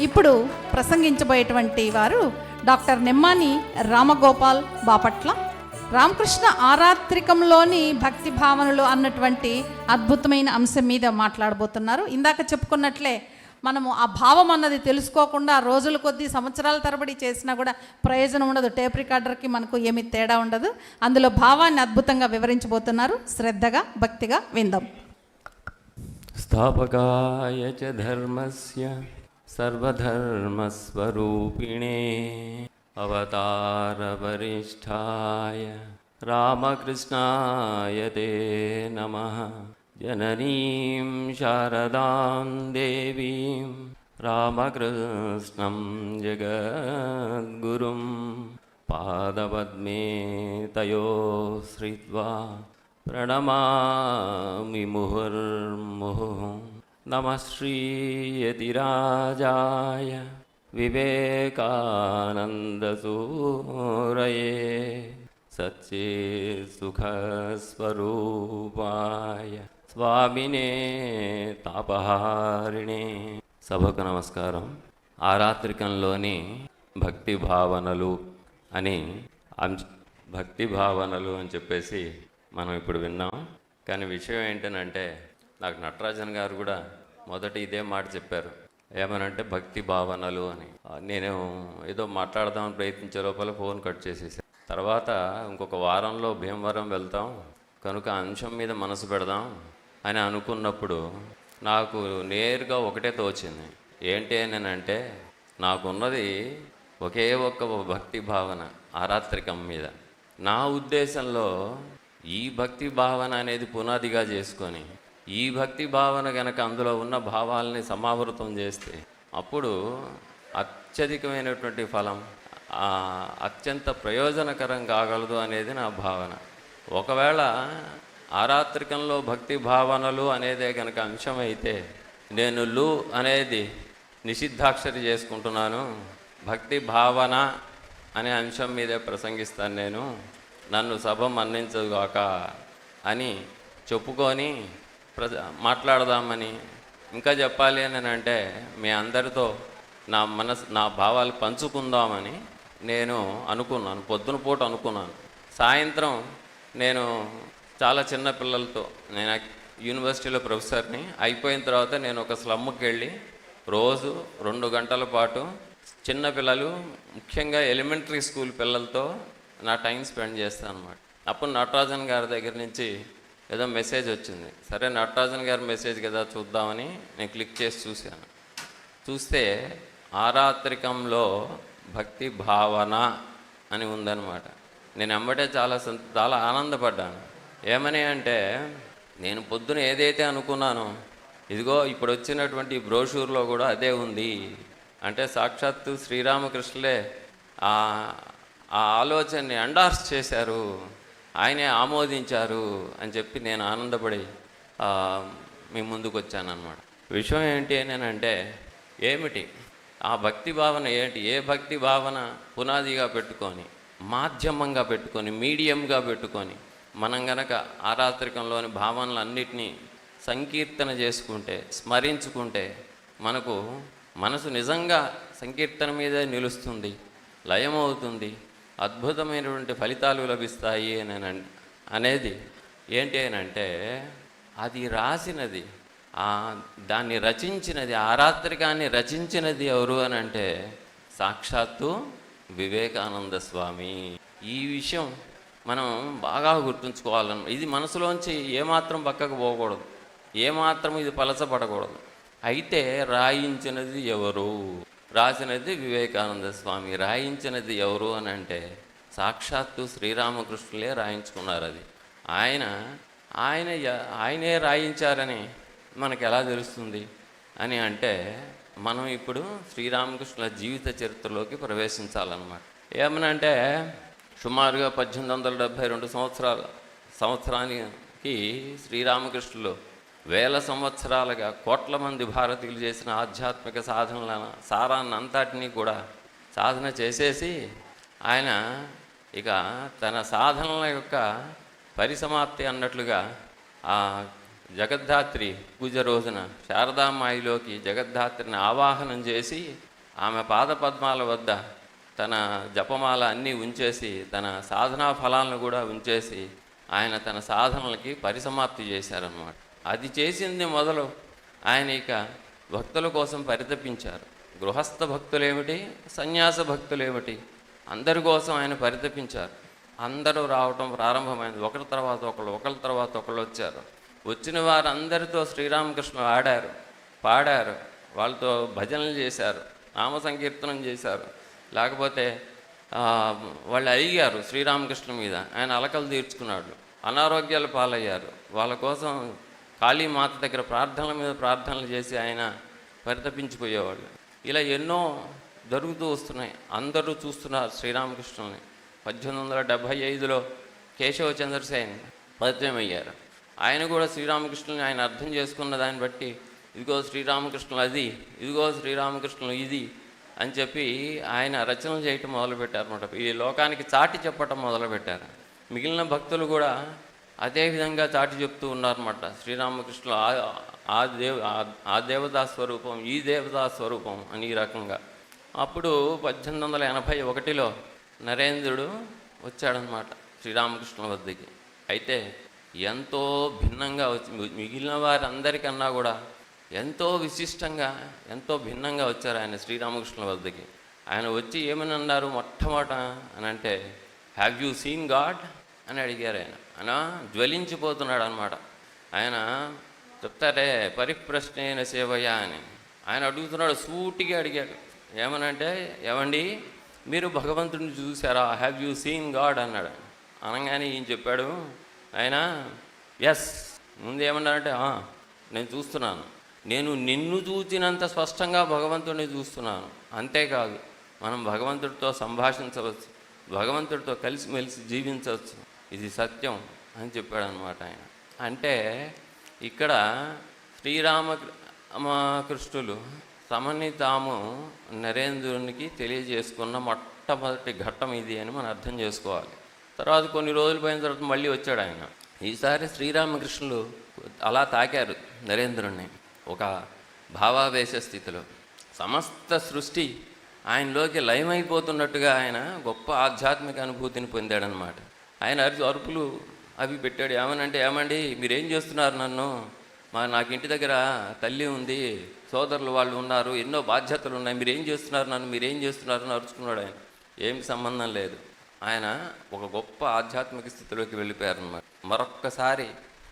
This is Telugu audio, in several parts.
ఇప్పుడు ప్రసంగించబోయేటువంటి వారు డాక్టర్ నిమ్మాని రామగోపాల్ బాపట్ల. రామకృష్ణ ఆరాత్రికంలోని భక్తి భావనలు అన్నటువంటి అద్భుతమైన అంశం మీద మాట్లాడబోతున్నారు. ఇందాక చెప్పుకున్నట్లే మనము ఆ భావం అన్నది తెలుసుకోకుండా రోజుల కొద్దీ సంవత్సరాల తరబడి చేసినా కూడా ప్రయోజనం ఉండదు. టేప్ రికార్డర్కి మనకు ఏమి తేడా ఉండదు. అందులో భావాన్ని అద్భుతంగా వివరించబోతున్నారు. శ్రద్ధగా భక్తిగా విందాం. స్థాపకాయ ధర్మస్య सर्वधर्मस्वरूपिणे अवतारवरिष्ठाय रामकृष्णाय ते नमः। जननीं शारदां देवीं रामकृष्णं जगद्गुरुं पादपद्मे तयो श्रित्वा प्रणमामि मुहुर्मुहुः। नमः श्रीयतिराजाय विवेकानन्दसूरये सच्चित्सुखस्वरूपाय స్వామినే తాపహారిణే సభకు నమస్కారం ఆరాత్రికంలోని భక్తి భావనలు అని అంశ భక్తి భావనలు అని చెప్పేసి మనం ఇప్పుడు విన్నాం కానీ విషయం ఏంటనంటే నాకు నటరాజన్ గారు కూడా మొదట ఇదే మాట చెప్పారు. ఏమనంటే భక్తి భావనలు అని. నేను ఏదో మాట్లాడదామని ప్రయత్నించే లోపల ఫోన్ కట్ చేసేసాను తర్వాత ఇంకొక వారంలో భీమవరం వెళ్తాం. కనుక అంశం మీద మనసు పెడదాం అని అనుకున్నప్పుడు నాకు నేరుగా ఒకటే తోచింది. ఏంటి అని అంటే నాకున్నది ఒకే ఒక్క భక్తి భావన ఆరాత్రికం మీద. నా ఉద్దేశంలో ఈ భక్తి భావన అనేది పునాదిగా చేసుకొని ఈ భక్తి భావన గనక అందులో ఉన్న భావాలని సమావృతం చేస్తే అప్పుడు అత్యధికమైనటువంటి ఫలం అత్యంత ప్రయోజనకరం కాగలదు అనేది నా భావన. ఒకవేళ ఆరాత్రికంలో భక్తి భావనలు అనేదే కనుక అంశమైతే నేను లు అనేది నిషిద్ధాక్షరి చేసుకుంటున్నాను భక్తి భావన అనే అంశం మీదే ప్రసంగిస్తాను నేను నన్ను సభ మన్నించగాక అని చెప్పుకొని మాట్లాడదామని. ఇంకా చెప్పాలి అని అంటే మీ అందరితో నా మనసు నా భావాలు పంచుకుందామని నేను అనుకున్నాను పొద్దున పూట అనుకున్నాను. సాయంత్రం నేను చాలా చిన్న పిల్లలతో నేను యూనివర్సిటీలో ప్రొఫెసర్ని అయిపోయిన తర్వాత నేను ఒక స్లమ్కి వెళ్ళి రోజు రెండు గంటల పాటు చిన్న పిల్లలు ముఖ్యంగా ఎలిమెంటరీ స్కూల్ పిల్లలతో నా టైం స్పెండ్ చేస్తాను అనమాట అప్పుడు నటరాజన్ గారి దగ్గర నుంచి ఏదో మెసేజ్ వచ్చింది. సరే నటరాజన్ గారి మెసేజ్ కదా చూద్దామని నేను క్లిక్ చేసి చూశాను. చూస్తే ఆరాత్రికంలో భక్తి భావన అని ఉందన్నమాట. నేను ఎమ్మటే చాలా సంత చాలా ఆనందపడ్డాను. ఏమని అంటే నేను పొద్దున ఏదైతే అనుకున్నానో ఇదిగో ఇప్పుడు వచ్చినటువంటి బ్రోషూర్లో కూడా అదే ఉంది అంటే సాక్షాత్తు శ్రీరామకృష్ణులే ఆ ఆ ఆలోచనని అండార్స్ చేశారు. ఆయనే ఆమోదించారు అని చెప్పి నేను ఆనందపడి మీ ముందుకు వచ్చానమాట విషయం ఏంటి అని అంటే ఏమిటి? ఆ భక్తి భావన ఏంటి? ఏ భక్తి భావన పునాదిగా పెట్టుకొని మాధ్యమంగా పెట్టుకొని మీడియంగా పెట్టుకొని మనం గనక ఆరాత్రికంలోని భావనలన్నిటినీ సంకీర్తన చేసుకుంటే స్మరించుకుంటే మనకు మనసు నిజంగా సంకీర్తన మీదే నిలుస్తుంది లయమవుతుంది అద్భుతమైనటువంటి ఫలితాలు లభిస్తాయి అని అనేది ఏంటి అని అంటే అది రాసినది దాన్ని రచించినది ఆ రాత్రికాన్ని రచించినది ఎవరు అని అంటే సాక్షాత్తు వివేకానంద స్వామి. ఈ విషయం మనం బాగా గుర్తుంచుకోవాలను ఇది మనసులోంచి ఏమాత్రం పక్కకు పోకూడదు ఏమాత్రం ఇది పలసపడకూడదు అయితే రాయించినది ఎవరు? రాసినది వివేకానంద స్వామి రాయించినది ఎవరు అని అంటే సాక్షాత్తు శ్రీరామకృష్ణులే రాయించుకున్నారు అది. ఆయన ఆయన య- ఆయనే రాయించారని మనకు ఎలా తెలుస్తుంది? అని అంటే మనం ఇప్పుడు శ్రీరామకృష్ణుల జీవిత చరిత్రలోకి ప్రవేశించాలన్నమాట. ఏమనంటే సుమారుగా పద్దెనిమిది వందల డెబ్భై రెండు సంవత్సరాల సంవత్సరానికి శ్రీరామకృష్ణులు వేల సంవత్సరాలుగా కోట్ల మంది భారతీయులు చేసిన ఆధ్యాత్మిక సాధనల సారాన్ని అంతటినీ కూడా సాధన చేసేసి ఆయన ఇక తన సాధనల యొక్క పరిసమాప్తి అన్నట్లుగా ఆ జగద్ధాత్రి పూజ రోజున శారదామాయిలోకి జగద్ధాత్రిని ఆవాహనం చేసి ఆమె పాదపద్మాల వద్ద తన జపమాల అన్నీ ఉంచేసి తన సాధనా ఫలాలను కూడా ఉంచేసి ఆయన తన సాధనలకి పరిసమాప్తి చేశారన్నమాట. అది చేసింది మొదలు ఆయన ఇక భక్తుల కోసం పరితపించారు. గృహస్థ భక్తులేమిటి? సన్యాస భక్తులేమిటి? అందరి కోసం ఆయన పరితపించారు. అందరూ రావటం ప్రారంభమైంది. ఒకరి తర్వాత ఒకళ్ళు ఒకరి తర్వాత ఒకళ్ళు వచ్చారు. వచ్చిన వారందరితో శ్రీరామకృష్ణ ఆడారు పాడారు. వాళ్ళతో భజనలు చేశారు నామ సంకీర్తనం చేశారు. లేకపోతే వాళ్ళు అడిగారు శ్రీరామకృష్ణ మీద. ఆయన అలకలు తీర్చుకున్నాడు. అనారోగ్యాలు పాలయ్యారు. వాళ్ళ కోసం కాళీమాత దగ్గర ప్రార్థనల మీద ప్రార్థనలు చేసి ఆయన పరితపించిపోయేవాళ్ళు. ఇలా ఎన్నో జరుగుతూ వస్తున్నాయి. అందరూ చూస్తున్నారు శ్రీరామకృష్ణుని పద్దెనిమిది వందల డెబ్భై ఐదులో కేశవ చంద్రసేన్ పరిచయం అయ్యారు ఆయన కూడా శ్రీరామకృష్ణుని ఆయన అర్థం చేసుకున్న దాన్ని బట్టి ఇదిగో శ్రీరామకృష్ణులు అది ఇదిగో శ్రీరామకృష్ణులు ఇది అని చెప్పి ఆయన రచనలు చేయటం మొదలుపెట్టారన్నమాట. ఈ లోకానికి చాటి చెప్పటం మొదలుపెట్టారు. మిగిలిన భక్తులు కూడా అదే విధంగా చాటి చెప్తూ ఉన్నారన్నమాట. శ్రీరామకృష్ణులు ఆ- ఆ దేవ ఆ- దేవతా స్వరూపం ఈ దేవతా స్వరూపం అని ఈ రకంగా. అప్పుడు పద్దెనిమిది వందల ఎనభై ఒకటిలో నరేంద్రుడు వచ్చాడనమాట శ్రీరామకృష్ణుల వద్దకి. అయితే ఎంతో భిన్నంగా వచ్చి మిగిలిన వారందరికన్నా కూడా ఎంతో విశిష్టంగా ఎంతో భిన్నంగా వచ్చారు ఆయన శ్రీరామకృష్ణుల వద్దకి. ఆయన వచ్చి ఏమని అన్నారు మొట్టమొదట అని అంటే హ్యావ్ యూ సీన్ గాడ్ అని అడిగారు ఆయన. ఆయన జ్వలించిపోతున్నాడు అనమాట ఆయన చెప్తారే పరిప్రశ్నైన సేవయ్య అని. ఆయన అడుగుతున్నాడు సూటిగా అడిగాడు. ఏమనంటే ఏమండి మీరు భగవంతుడిని చూసారా హ్యావ్ యూ సీన్ గాడ్ అన్నాడు అనగానే ఈయన చెప్పాడు? ఆయన ఎస్ ముందు ఏమన్నారంటే "ఆ, నేను చూస్తున్నాను. నేను నిన్ను చూచినంత స్పష్టంగా భగవంతుడిని చూస్తున్నాను. అంతేకాదు మనం భగవంతుడితో సంభాషించవచ్చు భగవంతుడితో కలిసిమెలిసి జీవించవచ్చు. ఇది సత్యం అని చెప్పాడు అనమాట ఆయన. అంటే ఇక్కడ శ్రీరామ కృష్ణులు తమని తాము నరేంద్రునికి తెలియజేసుకున్న మొట్టమొదటి ఘట్టం ఇది అని మనం అర్థం చేసుకోవాలి. తర్వాత కొన్ని రోజులు పోయిన తర్వాత మళ్ళీ వచ్చాడు ఆయన. ఈసారి శ్రీరామకృష్ణులు అలా తాకారు నరేంద్రుణ్ణి ఒక భావావేశ స్థితిలో. సమస్త సృష్టి ఆయనలోకి లయమైపోతున్నట్టుగా ఆయన గొప్ప ఆధ్యాత్మిక అనుభూతిని పొందాడనమాట. ఆయన అరు అరుపులు అవి పెట్టాడు. ఏమనంటే ఏమండి మీరేం చేస్తున్నారు నన్ను? మా నాకు ఇంటి దగ్గర తల్లి ఉంది సోదరులు వాళ్ళు ఉన్నారు ఎన్నో బాధ్యతలు ఉన్నాయి. మీరేం చేస్తున్నారు నన్ను? మీరేం చేస్తున్నారు? అని అరుచుకున్నాడు ఆయన. ఏమి సంబంధం లేదు. ఆయన ఒక గొప్ప ఆధ్యాత్మిక స్థితిలోకి వెళ్ళిపోయారనమాట మరొక్కసారి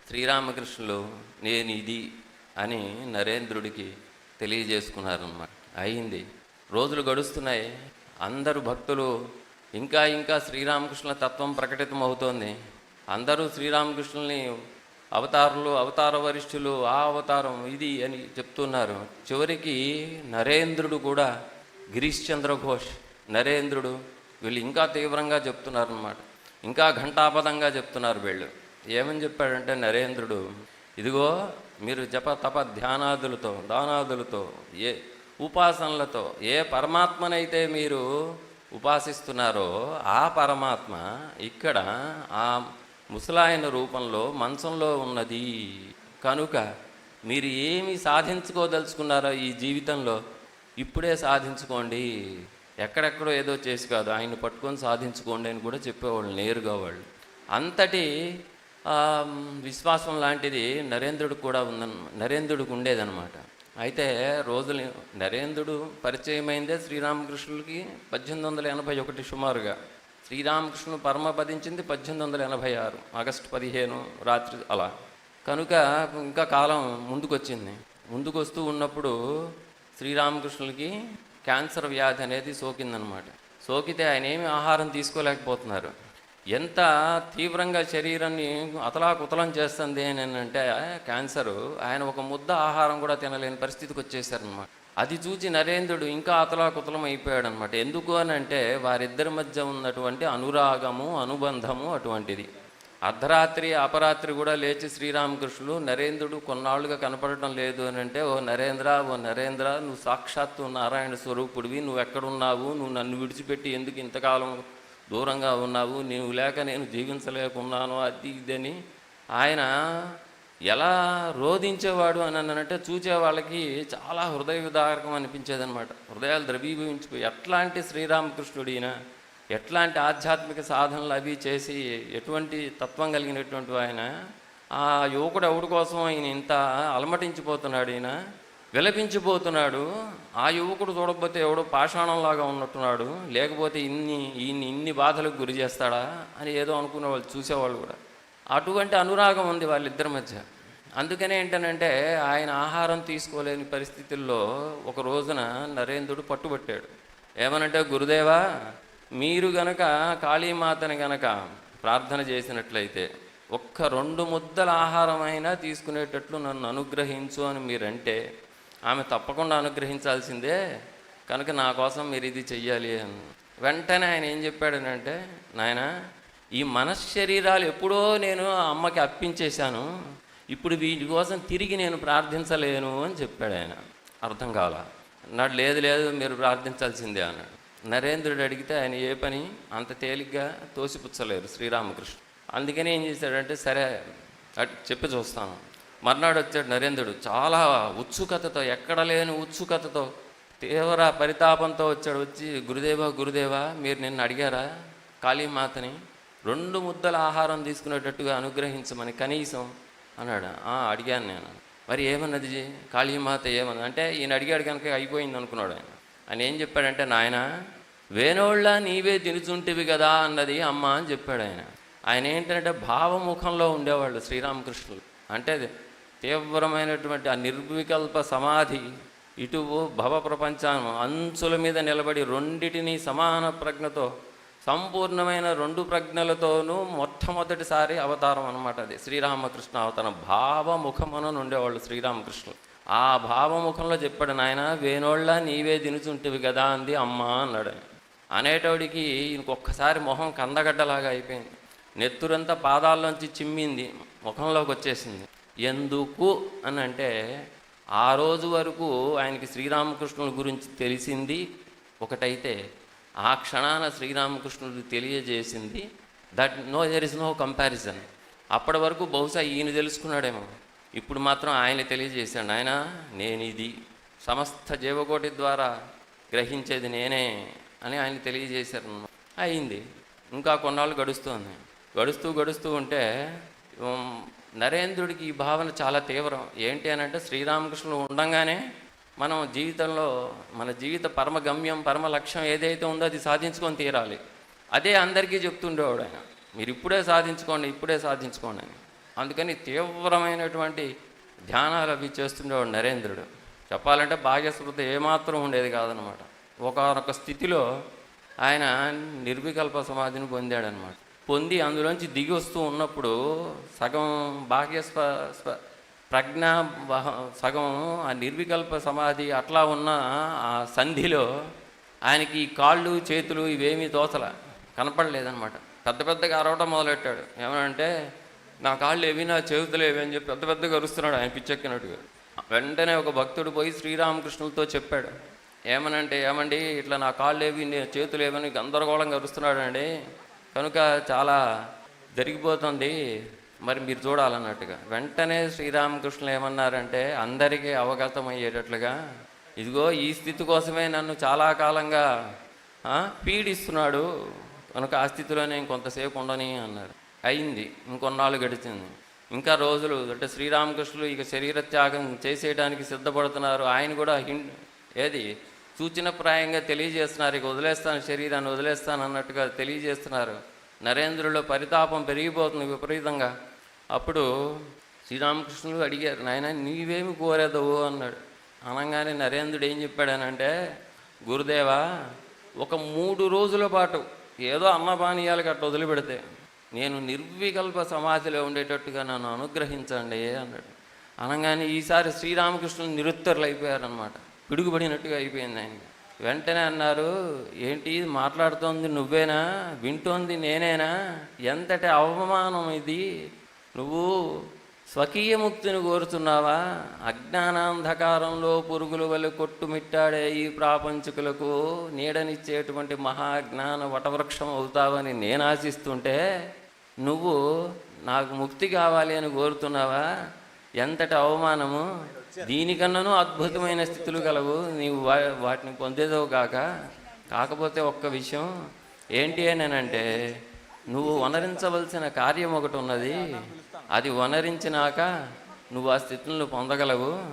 శ్రీరామకృష్ణులు నేను ఇది అని నరేంద్రుడికి తెలియజేసుకున్నారనమాట అయింది. రోజులు గడుస్తున్నాయి. అందరూ భక్తులు ఇంకా ఇంకా శ్రీరామకృష్ణుల తత్వం ప్రకటితం అవుతోంది అందరూ శ్రీరామకృష్ణుల్ని అవతారులు అవతార వరిష్ఠులు ఆ అవతారం ఇది అని చెప్తున్నారు. చివరికి నరేంద్రుడు కూడా గిరీష్ చంద్ర ఘోష్ నరేంద్రుడు వీళ్ళు ఇంకా తీవ్రంగా చెప్తున్నారనమాట ఇంకా ఘంటాపదంగా చెప్తున్నారు వీళ్ళు. ఏమని చెప్పాడంటే నరేంద్రుడు ఇదిగో మీరు జప తప ధ్యానాదులతో దానాదులతో ఏ ఉపాసనలతో ఏ పరమాత్మనైతే మీరు ఉపాసిస్తున్నారో ఆ పరమాత్మ ఇక్కడ ఆ ముసలాయన రూపంలో మంచంలో ఉన్నది. కనుక మీరు ఏమి సాధించుకోదలుచుకున్నారో ఈ జీవితంలో ఇప్పుడే సాధించుకోండి. ఎక్కడెక్కడో ఏదో చేసి కాదు ఆయన పట్టుకొని సాధించుకోండి అని కూడా చెప్పేవాళ్ళు నేరుగా వాళ్ళు. అంతటి విశ్వాసం లాంటిది నరేంద్రుడికి కూడా ఉందన్న నరేంద్రుడికి ఉండేదన్నమాట. అయితే రోజులు నరేంద్రుడు పరిచయమైందే శ్రీరామకృష్ణుడికి పద్దెనిమిది వందల ఎనభై ఒకటి సుమారుగా. శ్రీరామకృష్ణుడు పరమపదించింది పద్దెనిమిది వందల ఎనభై ఆరు ఆగస్టు పదిహేను రాత్రి అలా. కనుక ఇంకా కాలం ముందుకొచ్చింది. ముందుకొస్తూ ఉన్నప్పుడు శ్రీరామకృష్ణులకి క్యాన్సర్ వ్యాధి అనేది సోకిందనమాట. సోకితే ఆయన ఏమి ఆహారం తీసుకోలేకపోతున్నారు. ఎంత తీవ్రంగా శరీరాన్ని అతలాకుతలం చేస్తుంది అని అంటే క్యాన్సరు ఆయన ఒక ముద్ద ఆహారం కూడా తినలేని పరిస్థితికి వచ్చేసారనమాట అది చూసి నరేంద్రుడు ఇంకా అతలాకుతలం అయిపోయాడు అనమాట ఎందుకు అని అంటే వారిద్దరి మధ్య ఉన్నటువంటి అనురాగము అనుబంధము అటువంటిది. అర్ధరాత్రి అపరాత్రి కూడా లేచి శ్రీరామకృష్ణులు నరేంద్రుడు కొన్నాళ్ళుగా కనపడటం లేదు అని అంటే ఓ నరేంద్ర ఓ నరేంద్ర నువ్వు సాక్షాత్తు నారాయణ స్వరూపుడివి నువ్వు ఎక్కడున్నావు నువ్వు నన్ను విడిచిపెట్టి ఎందుకు ఇంతకాలం దూరంగా ఉన్నావు నీవు లేక నేను జీవించలేకున్నాను అది ఇదని ఆయన ఎలా రోధించేవాడు అని అనంటే చూచే వాళ్ళకి చాలా హృదయ విదారకం అనిపించేది అనమాట హృదయాలు ద్రవీభవించిపోయి ఎట్లాంటి శ్రీరామకృష్ణుడు ఎట్లాంటి ఆధ్యాత్మిక సాధనలు అవి చేసి ఎటువంటి తత్వం కలిగినటువంటి ఆయన ఆ యువకుడు ఎవడి కోసం ఆయన ఇంత అలమటించిపోతున్నాడు ఈయన? విలపించిపోతున్నాడు. ఆ యువకుడు చూడకపోతే ఎవడో పాషాణంలాగా ఉన్నట్టున్నాడు. లేకపోతే ఇన్ని ఈయన్ని ఇన్ని బాధలకు గురి చేస్తాడా అని ఏదో అనుకునే వాళ్ళు చూసేవాళ్ళు కూడా. అటువంటి అనురాగం ఉంది వాళ్ళిద్దరి మధ్య. అందుకనే ఏంటనంటే ఆయన ఆహారం తీసుకోలేని పరిస్థితుల్లో ఒక రోజున నరేంద్రుడు పట్టుబట్టాడు. ఏమనంటే గురుదేవా మీరు గనక కాళీమాతని గనక ప్రార్థన చేసినట్లయితే ఒక్క రెండు ముద్దల ఆహారమైనా తీసుకునేటట్లు నన్ను అనుగ్రహించు అని మీరంటే ఆమె తప్పకుండా అనుగ్రహించాల్సిందే కనుక నా కోసం మీరు ఇది చెయ్యాలి అని. వెంటనే ఆయన ఏం చెప్పాడనంటే నాయన ఈ మనశ్శరీరాలు ఎప్పుడో నేను ఆ అమ్మకి అప్పించేశాను ఇప్పుడు వీటి కోసం తిరిగి నేను ప్రార్థించలేను అని చెప్పాడు ఆయన. అర్థం కాల. అన్నాడు లేదు లేదు మీరు ప్రార్థించాల్సిందే అన్నాడు. నరేంద్రుడు అడిగితే ఆయన ఏ పని? అంత తేలిగ్గా తోసిపుచ్చలేరు శ్రీరామకృష్ణ. అందుకని ఏం చేశాడంటే సరే అట్ చెప్పి చూస్తాను. మర్నాడు వచ్చాడు నరేంద్రుడు. చాలా ఉత్సుకతతో ఎక్కడ లేని ఉత్సుకతతో తీవ్ర పరితాపంతో వచ్చాడు. వచ్చి గురుదేవా గురుదేవా మీరు నిన్ను అడిగారా? కాళీమాతని రెండు ముద్దల ఆహారం తీసుకునేటట్టుగా అనుగ్రహించమని కనీసం అన్నాడు. అడిగాను నేను. మరి ఏమన్నది? కాళీమాత ఏమన్నది? అంటే ఈయన అడిగాడు కనుక అయిపోయింది అనుకున్నాడు ఆయన. ఆయన ఏం చెప్పాడంటే నాయన వేణోళ్ళ నీవే తినుచుంటివి కదా అన్నది అమ్మ అని చెప్పాడు ఆయన. ఆయన ఏంటంటే భావముఖంలో ఉండేవాళ్ళు శ్రీరామకృష్ణులు. అంటే తీవ్రమైనటువంటి ఆ నిర్వికల్ప సమాధి ఇటు భవ ప్రపంచాన్ని అంచుల మీద నిలబడి రెండిటిని సమాన ప్రజ్ఞతో సంపూర్ణమైన రెండు ప్రజ్ఞలతోనూ మొట్టమొదటిసారి అవతారం అనమాట అది. శ్రీరామకృష్ణ అవతారం భావముఖమున ఉండేవాళ్ళు శ్రీరామకృష్ణులు. ఆ భావముఖంలో చెప్పాడు నాయన వేనోళ్ళ నీవే తినుచుంటివి కదా అంది అమ్మ అన్నాడు అనేటోడికి ఇంకొకసారి మొహం కందగడ్డలాగా అయిపోయింది. నెత్తురంతా పాదాల్లోంచి చిమ్మింది ముఖంలోకి వచ్చేసింది. ఎందుకు అని అంటే ఆ రోజు వరకు ఆయనకి శ్రీరామకృష్ణుడి గురించి తెలిసింది ఒకటైతే ఆ క్షణాన శ్రీరామకృష్ణుడు తెలియజేసింది that no there is no comparison అప్పటి వరకు బహుశా ఈయన తెలుసుకున్నాడేమో. ఇప్పుడు మాత్రం ఆయన తెలియజేశాడు ఆయన నేను ఇది సమస్త జీవకోటి ద్వారా గ్రహించేది నేనే అని ఆయన తెలియజేశారు. అయింది. ఇంకా కొన్నాళ్ళు గడుస్తుంది గడుస్తూ గడుస్తూ ఉంటే నరేంద్రుడికి ఈ భావన చాలా తీవ్రం. ఏంటి అని అంటే శ్రీరామకృష్ణుడు ఉండగానే మనం జీవితంలో మన జీవిత పరమ గమ్యం పరమ లక్ష్యం ఏదైతే ఉందో అది సాధించుకొని తీరాలి. అదే అందరికీ చెప్తుండేవాడు ఆయన. మీరు ఇప్పుడే సాధించుకోండి ఇప్పుడే సాధించుకోండి అని. అందుకని తీవ్రమైనటువంటి ధ్యానాలు అవి చేస్తుండేవాడు నరేంద్రుడు. చెప్పాలంటే భాగ్యస్మృతి ఏమాత్రం ఉండేది కాదనమాట ఒకనొక స్థితిలో ఆయన నిర్వికల్ప సమాధిని పొందాడనమాట పొంది అందులోంచి దిగి వస్తూ ఉన్నప్పుడు సగం బాహ్య స్వ స్వ ప్రజ్ఞ సగం ఆ నిర్వికల్ప సమాధి అట్లా ఉన్న ఆ సంధిలో ఆయనకి కాళ్ళు చేతులు ఇవేమీ తోచల కనపడలేదనమాట పెద్ద పెద్దగా అరవటం మొదలెట్టాడు. ఏమనంటే నా కాళ్ళు ఏవి నా చేతులు ఏవి అని చెప్పి పెద్ద పెద్దగా అరుస్తున్నాడు ఆయన పిచ్చెక్కినట్టుగా. వెంటనే ఒక భక్తుడు పోయి శ్రీరామకృష్ణులతో చెప్పాడు. ఏమనంటే ఏమండి ఇట్లా నా కాళ్ళు ఏవి చేతులు ఏమని గందరగోళంగా అరుస్తున్నాడు అండి కనుక చాలా జరిగిపోతుంది. మరి మీరు చూడాలన్నట్టుగా. వెంటనే శ్రీరామకృష్ణులు ఏమన్నారంటే అందరికీ అవగతం అయ్యేటట్లుగా ఇదిగో ఈ స్థితి కోసమే నన్ను చాలా కాలంగా పీడిస్తున్నాడు. కనుక ఆ స్థితిలోనే ఇంకొంతసేపు ఉండని అన్నారు. అయింది. ఇంకొన్నాళ్ళు గడిచింది. ఇంకా రోజులు అంటే శ్రీరామకృష్ణులు ఇక శరీర త్యాగం చేసేయడానికి సిద్ధపడుతున్నారు. ఆయన కూడా హిం ఏది? సూచనప్రాయంగా తెలియజేస్తున్నారు ఇక వదిలేస్తాను శరీరాన్ని వదిలేస్తాను అన్నట్టుగా తెలియజేస్తున్నారు. నరేంద్రులో పరితాపం పెరిగిపోతుంది విపరీతంగా. అప్పుడు శ్రీరామకృష్ణుడు అడిగారు నాయన నీవేమి కోరేదవు అన్నాడు. అనగానే నరేంద్రుడు ఏం చెప్పాడనంటే గురుదేవా ఒక మూడు రోజుల పాటు ఏదో అన్నపానీయాలకు అట్లా వదిలిపెడితే నేను నిర్వికల్ప సమాధిలో ఉండేటట్టుగా నన్ను అనుగ్రహించండి అన్నాడు. అనగానే ఈసారి శ్రీరామకృష్ణుడు నిరుత్తరులు అయిపోయారనమాట పిడుగుపడినట్టుగా అయిపోయింది ఆయన వెంటనే అన్నారు ఏంటి మాట్లాడుతోంది నువ్వేనా? వింటోంది నేనేనా? ఎంతటి అవమానం ఇది? నువ్వు స్వకీయ ముక్తిని కోరుతున్నావా? అజ్ఞానాంధకారంలో పురుగుల వల్ల కొట్టుమిట్టాడే ఈ ప్రాపంచికులకు నీడనిచ్చేటువంటి మహాజ్ఞాన వటవృక్షం అవుతావని నేను ఆశిస్తుంటే నువ్వు నాకు ముక్తి కావాలి అని కోరుతున్నావా? ఎంతటి అవమానము? దీనికన్నాను అద్భుతమైన స్థితులు కలవు. నీవు వా- వాటిని పొందేదో కాక. కాకపోతే ఒక్క విషయం ఏంటి అని అంటే నువ్వు వనరించవలసిన కార్యం ఒకటి ఉన్నది. అది వనరించినాక నువ్వు ఆ స్థితులను పొందగలవు.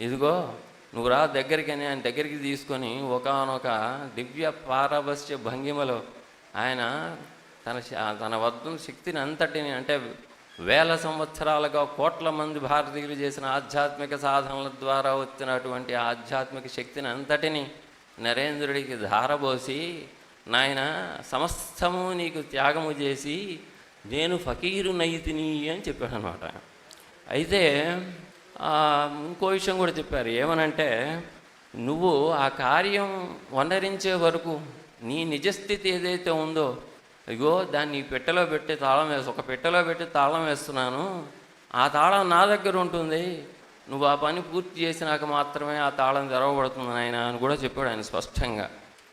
ఇదిగో నువ్వు రా దగ్గరికి అని ఆయన దగ్గరికి తీసుకొని ఒకనొక దివ్య పారవస్య భంగిమలో ఆయన తన తన వద్ద శక్తిని అంతటిని అంటే వేల సంవత్సరాలుగా కోట్ల మంది భారతీయులు చేసిన ఆధ్యాత్మిక సాధనల ద్వారా వచ్చినటువంటి ఆధ్యాత్మిక శక్తిని అంతటిని నరేంద్రుడికి ధారబోసి నాయన సమస్తము నీకు త్యాగము చేసి నేను ఫకీరు నైతిని అని చెప్పాడు అనమాట అయితే ఇంకో విషయం కూడా చెప్పారు. ఏమనంటే నువ్వు ఆ కార్యం వనరించే వరకు నీ నిజస్థితి ఏదైతే ఉందో అయ్యో దాన్ని పెట్టెలో పెట్టి తాళం వేసి ఒక పెట్టెలో పెట్టి తాళం వేస్తున్నాను. ఆ తాళం నా దగ్గర ఉంటుంది. నువ్వు ఆ పని పూర్తి చేసినాక మాత్రమే ఆ తాళం తెరవబడుతుంది ఆయన అని కూడా చెప్పాడు ఆయన స్పష్టంగా.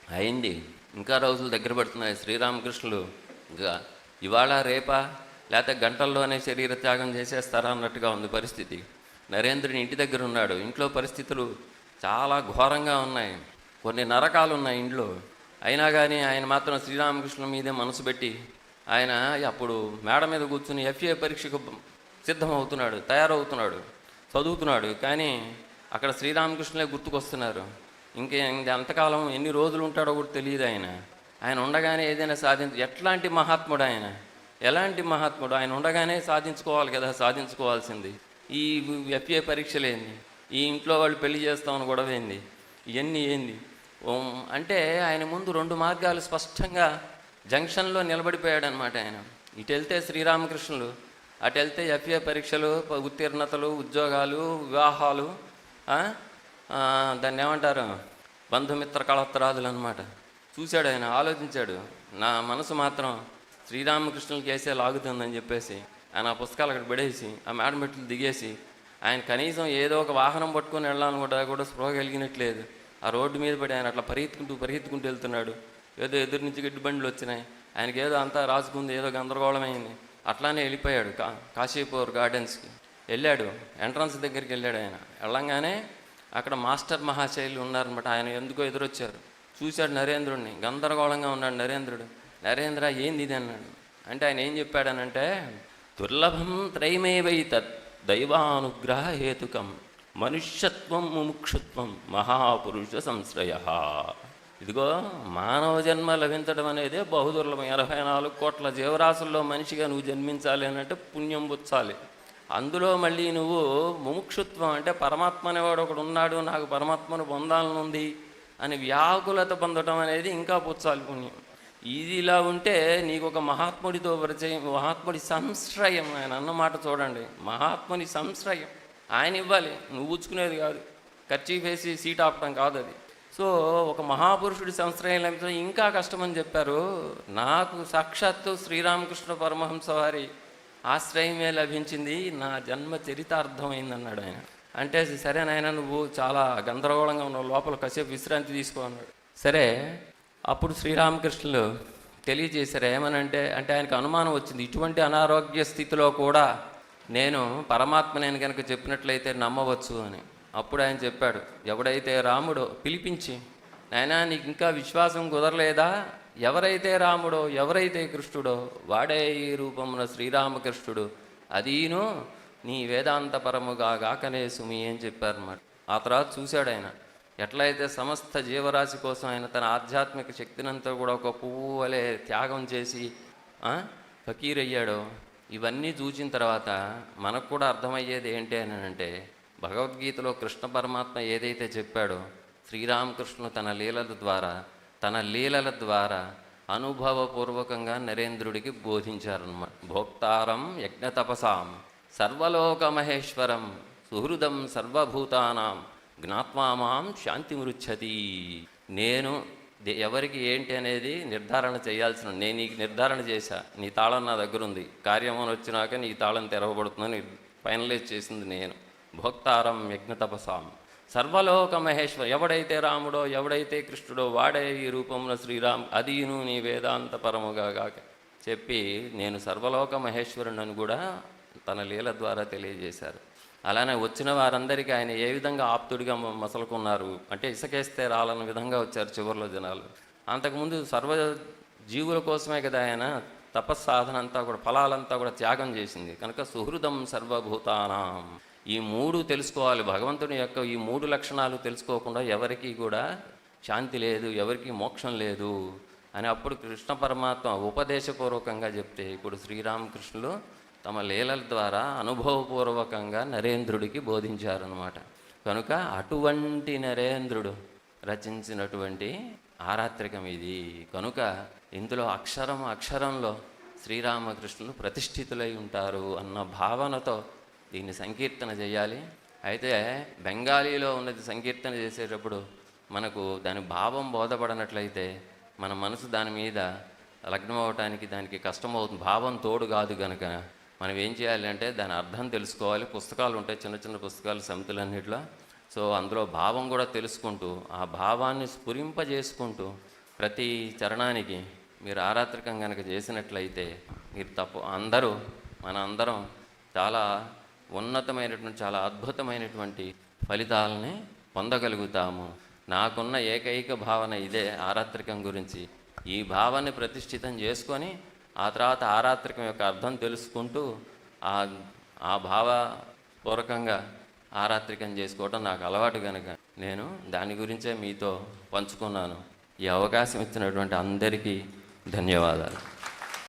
అయింది. ఇంకా రోజులు దగ్గర పడుతున్నాయి శ్రీరామకృష్ణులు. ఇంకా ఇవాళ రేపా? లేకపోతే గంటల్లోనే శరీర త్యాగం చేసేస్తారా అన్నట్టుగా ఉంది పరిస్థితి. నరేంద్రుని ఇంటి దగ్గర ఉన్నాడు. ఇంట్లో పరిస్థితులు చాలా ఘోరంగా ఉన్నాయి. కొన్ని నరకాలు ఉన్నాయి ఇంట్లో. అయినా కానీ ఆయన మాత్రం శ్రీరామకృష్ణుల మీదే మనసు పెట్టి ఆయన అప్పుడు మేడ మీద కూర్చుని ఎఫ్ఏ పరీక్షకు సిద్ధమవుతున్నాడు తయారవుతున్నాడు చదువుతున్నాడు. కానీ అక్కడ శ్రీరామకృష్ణులే గుర్తుకొస్తున్నారు. ఇంకే ఎంతకాలం ఎన్ని రోజులు ఉంటాడో కూడా తెలియదు ఆయన. ఆయన ఉండగానే ఏదైనా సాధించ ఎట్లాంటి మహాత్ముడు ఆయన? ఎలాంటి మహాత్ముడు? ఆయన ఉండగానే సాధించుకోవాలి కదా సాధించుకోవాల్సింది. ఈ ఎఫ్ఏ పరీక్షలు ఏంది ఈ ఇంట్లో వాళ్ళు పెళ్ళి చేస్తామని గొడవ ఏంది ఇవన్నీ ఏంది? ఓం. అంటే ఆయన ముందు రెండు మార్గాలు స్పష్టంగా జంక్షన్లో నిలబడిపోయాడు అనమాట ఆయన. ఇటు వెళ్తే శ్రీరామకృష్ణులు అటు వెళ్తే ఎఫ్ఏ పరీక్షలు ఉత్తీర్ణతలు ఉద్యోగాలు వివాహాలు దాన్ని ఏమంటారు? బంధుమిత్ర కళత్రాదులు అనమాట చూశాడు ఆయన ఆలోచించాడు. నా మనసు మాత్రం శ్రీరామకృష్ణులకి వేసే లాగుతుందని చెప్పేసి ఆయన ఆ పుస్తకాలు అక్కడ పడేసి ఆ మేడమెట్లు దిగేసి ఆయన కనీసం ఏదో ఒక వాహనం పట్టుకొని వెళ్ళాలనుకుంటా కూడా స్పృహ కలిగినట్లేదు. ఆ రోడ్డు మీద పడి ఆయన అట్లా పరిగెత్తుకుంటూ పరిగెత్తుకుంటూ వెళ్తున్నాడు. ఏదో ఎదురు నుంచి గిడ్డు బండ్లు వచ్చినాయి. ఆయనకి ఏదో అంతా రాసుకుంది ఏదో గందరగోళమైంది అట్లానే వెళ్ళిపోయాడు కా కాశీపూర్ గార్డెన్స్కి. వెళ్ళాడు ఎంట్రన్స్ దగ్గరికి వెళ్ళాడు ఆయన. వెళ్ళంగానే అక్కడ మాస్టర్ మహాశైలు ఉన్నారనమాట ఆయన ఎందుకో ఎదురొచ్చారు. చూశాడు నరేంద్రుడిని గందరగోళంగా ఉన్నాడు నరేంద్రుడు. నరేంద్ర ఏంది ఇది అన్నాడు. అంటే ఆయన ఏం చెప్పాడనంటే దుర్లభం త్రైమేవైతత్ దైవానుగ్రహ హేతుకం. మనుష్యత్వం ముముక్షుత్వం మహాపురుష సంశ్రయ. ఇదిగో మానవ జన్మ లభించడం అనేది బహుదుర్లభం. ఎనభై నాలుగు కోట్ల జీవరాశుల్లో మనిషిగా నువ్వు జన్మించాలి అనంటే పుణ్యం పుచ్చాలి. అందులో మళ్ళీ నువ్వు ముముక్షుత్వం అంటే పరమాత్మ అనేవాడు ఒకడు ఉన్నాడు నాకు పరమాత్మను పొందాలని ఉంది అని వ్యాకులత పొందడం అనేది ఇంకా పుచ్చాలి పుణ్యం. ఇది ఇలా ఉంటే నీకు ఒక మహాత్ముడితో పరిచయం మహాత్ముడి సంశ్రయం. ఆయన అన్న మాట చూడండి. మహాత్ముని సంశ్రయం. ఆయన ఇవ్వాలి. నువ్వు ఉచ్చుకునేది కాదు. ఖర్చు వేసి సీట్ ఆపటం కాదు అది. సో ఒక మహాపురుషుడి సంశ్రయం లేకపోతే ఇంకా కష్టమని చెప్పారు. నాకు సాక్షాత్తు శ్రీరామకృష్ణ పరమహంస వారి ఆశ్రయమే లభించింది. నా జన్మ చరితార్థమైంది అన్నాడు ఆయన. అంటే సరే నాయన నువ్వు చాలా గందరగోళంగా ఉన్నావు. లోపల కాసేపు విశ్రాంతి తీసుకో అన్నాడు. సరే అప్పుడు శ్రీరామకృష్ణులు తెలియజేశారు. ఏమనంటే అంటే ఆయనకు అనుమానం వచ్చింది. ఇటువంటి అనారోగ్య స్థితిలో కూడా నేను పరమాత్మ నేను కనుక చెప్పినట్లయితే నమ్మవచ్చు అని. అప్పుడు ఆయన చెప్పాడు ఎవడైతే రాముడో పిలిపించి నాయనా నీకు ఇంకా విశ్వాసం కుదరలేదా? ఎవరైతే రాముడో ఎవరైతే కృష్ణుడో వాడే ఈ రూపమున శ్రీరామకృష్ణుడు. అదీను నీ వేదాంత పరముగా గాకనే సుమి అని చెప్పారన్నమాట. ఆ తర్వాత చూశాడు ఆయన ఎట్లయితే సమస్త జీవరాశి కోసం ఆయన తన ఆధ్యాత్మిక శక్తినంతా కూడా ఒక పువ్వు వలె త్యాగం చేసి ఫకీర్ అయ్యాడో ఇవన్నీ చూచిన తర్వాత మనకు కూడా అర్థమయ్యేది ఏంటి అని అంటే భగవద్గీతలో కృష్ణ పరమాత్మ ఏదైతే చెప్పాడో శ్రీరామకృష్ణుడు తన లీలల ద్వారా తన లీలల ద్వారా అనుభవపూర్వకంగా నరేంద్రుడికి బోధించారనమాట భోక్తారం యజ్ఞతపసాం తపసాం సర్వలోకమహేశ్వరం సుహృదం సర్వభూతానాం జ్ఞాత్వామాం శాంతిమృచ్చతి నేను ఎవరికి ఏంటి అనేది నిర్ధారణ చేయాల్సిన నేను నీకు నిర్ధారణ చేశా నీ తాళం నా దగ్గర ఉంది కార్యమని వచ్చినాక నీ తాళం తెరవబడుతుందని ఫైనలైజ్ చేసింది నేను. భోక్తారం యజ్ఞ తపసాం. సర్వలోక మహేశ్వర ఎవడైతే రాముడో ఎవడైతే కృష్ణుడో వాడే ఈ రూపంలో శ్రీరామ్ అదీను నీ వేదాంత పరముగా గాక చెప్పి నేను సర్వలోక మహేశ్వరుని కూడా తన లీల ద్వారా తెలియజేశారు. అలానే వచ్చిన వారందరికీ ఆయన ఏ విధంగా ఆప్తుడిగా మసలుకున్నారు? అంటే ఇసుకేస్తే రాలని విధంగా వచ్చారు చివరిలో జనాలు. అంతకుముందు సర్వ జీవుల కోసమే కదా ఆయన తపస్సాధన అంతా కూడా ఫలాలంతా కూడా త్యాగం చేసింది. కనుక సుహృదం సర్వభూతానాం. ఈ మూడు తెలుసుకోవాలి. భగవంతుని యొక్క ఈ మూడు లక్షణాలు తెలుసుకోకుండా ఎవరికి కూడా శాంతి లేదు ఎవరికి మోక్షం లేదు అని అప్పుడు కృష్ణ పరమాత్మ ఉపదేశపూర్వకంగా చెప్తే ఇప్పుడు శ్రీరామకృష్ణులు తమ లీలల ద్వారా అనుభవపూర్వకంగా నరేంద్రుడికి బోధించారనమాట కనుక అటువంటి నరేంద్రుడు రచించినటువంటి ఆరాత్రికం ఇది. కనుక ఇందులో అక్షరం అక్షరంలో శ్రీరామకృష్ణులు ప్రతిష్ఠితులై ఉంటారు అన్న భావనతో దీన్ని సంకీర్తన చేయాలి. అయితే బెంగాలీలో ఉన్నది సంకీర్తన చేసేటప్పుడు మనకు దాని భావం బోధపడనట్లయితే మన మనసు దాని మీద లగ్నం అవటానికి దానికి కష్టం అవుతుంది భావం తోడు కాదు కనుక మనం ఏం చేయాలి అంటే దాని అర్థం తెలుసుకోవాలి. పుస్తకాలు ఉంటాయి చిన్న చిన్న పుస్తకాలు సమితులన్నిట్లో. సో అందులో భావం కూడా తెలుసుకుంటూ ఆ భావాన్ని స్ఫురింపజేసుకుంటూ ప్రతి చరణానికి మీరు ఆరాత్రికం కనుక చేసినట్లయితే మీరు తప్పు అందరూ మన అందరం చాలా ఉన్నతమైనటువంటి చాలా అద్భుతమైనటువంటి ఫలితాలని పొందగలుగుతాము. నాకున్న ఏకైక భావన ఇదే ఆరాత్రికం గురించి. ఈ భావాన్ని ప్రతిష్ఠితం చేసుకొని ఆ తర్వాత ఆరాత్రికం యొక్క అర్థం తెలుసుకుంటూ ఆ ఆ భావపూర్వకంగా ఆరాత్రికం చేసుకోవటం నాకు అలవాటు కనుక నేను దాని గురించే మీతో పంచుకున్నాను. ఈ అవకాశం ఇచ్చినటువంటి అందరికీ ధన్యవాదాలు.